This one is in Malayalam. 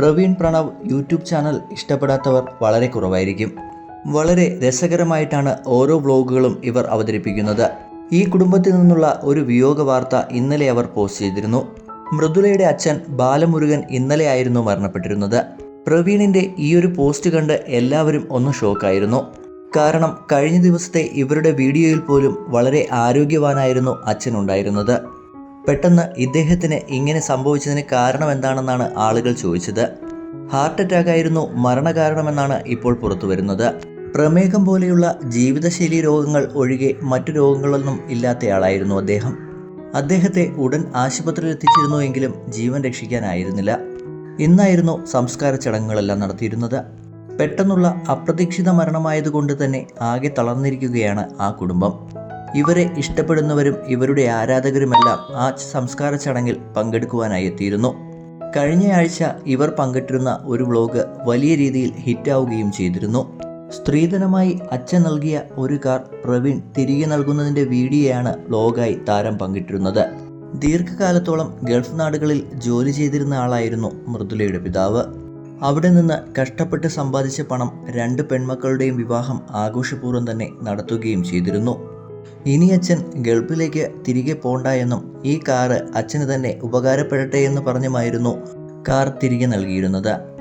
പ്രവീൺ പ്രണവ് യൂട്യൂബ് ചാനൽ ഇഷ്ടപ്പെടാത്തവർ വളരെ കുറവായിരിക്കും. വളരെ രസകരമായിട്ടാണ് ഓരോ വ്ലോഗുകളും ഇവർ അവതരിപ്പിക്കുന്നത്. ഈ കുടുംബത്തിൽ നിന്നുള്ള ഒരു വിയോഗ വാർത്ത ഇന്നലെ അവർ പോസ്റ്റ് ചെയ്തിരുന്നു. മൃദുലയുടെ അച്ഛൻ ബാലമുരുകൻ ഇന്നലെയായിരുന്നു മരണപ്പെട്ടിരുന്നത്. പ്രവീണിന്റെ ഈ ഒരു പോസ്റ്റ് കണ്ട് എല്ലാവരും ഒന്ന് ഷോക്കായിരുന്നു. കാരണം കഴിഞ്ഞ ദിവസത്തെ ഇവരുടെ വീഡിയോയിൽ പോലും വളരെ ആരോഗ്യവാനായിരുന്നു അച്ഛൻ ഉണ്ടായിരുന്നത്. പെട്ടെന്ന് ഇദ്ദേഹത്തിന് ഇങ്ങനെ സംഭവിച്ചതിന് കാരണം എന്താണെന്നാണ് ആളുകൾ ചോദിച്ചത്. ഹാർട്ട് അറ്റാക്ക് ആയിരുന്നു മരണകാരണമെന്നാണ് ഇപ്പോൾ പുറത്തു വരുന്നത്. പ്രമേഹം പോലെയുള്ള ജീവിതശൈലി രോഗങ്ങൾ ഒഴികെ മറ്റു രോഗങ്ങളൊന്നും ഇല്ലാത്തയാളായിരുന്നു അദ്ദേഹം. അദ്ദേഹത്തെ ഉടൻ ആശുപത്രിയിൽ എത്തിച്ചിരുന്നുവെങ്കിലും ജീവൻ രക്ഷിക്കാനായിരുന്നില്ല. ഇന്നായിരുന്നു സംസ്കാര ചടങ്ങുകളെല്ലാം നടത്തിയിരുന്നത്. പെട്ടെന്നുള്ള അപ്രതീക്ഷിത മരണമായതുകൊണ്ട് തന്നെ ആകെ തളർന്നിരിക്കുകയാണ് ആ കുടുംബം. ഇവരെ ഇഷ്ടപ്പെടുന്നവരും ഇവരുടെ ആരാധകരുമെല്ലാം ആ സംസ്കാര ചടങ്ങിൽ പങ്കെടുക്കുവാനായി എത്തിയിരുന്നു. കഴിഞ്ഞയാഴ്ച ഇവർ പങ്കിട്ടിരുന്ന ഒരു വ്ലോഗ് വലിയ രീതിയിൽ ഹിറ്റാവുകയും ചെയ്തിരുന്നു. സ്ത്രീധനമായി അച്ഛൻ നൽകിയ ഒരു കാർ പ്രവീൺ തിരികെ നൽകുന്നതിന്റെ വീഡിയോയാണ് വ്ലോഗായി താരം പങ്കിട്ടിരുന്നത്. ദീർഘകാലത്തോളം ഗൾഫ് നാടുകളിൽ ജോലി ചെയ്തിരുന്ന ആളായിരുന്നു മൃദുലയുടെ പിതാവ്. അവിടെ നിന്ന് കഷ്ടപ്പെട്ട് സമ്പാദിച്ച പണം രണ്ട് പെൺമക്കളുടെയും വിവാഹം ആഘോഷപൂർവം തന്നെ നടത്തുകയും ചെയ്തിരുന്നു. ഇനി അച്ഛൻ ഗൾഫിലേക്ക് തിരികെ പോണ്ട എന്നും ഈ കാറ് അച്ഛന് തന്നെ ഉപകാരപ്പെടട്ടെ എന്ന് പറഞ്ഞുമായിരുന്നു കാർ തിരികെ നൽകിയിരുന്നത്.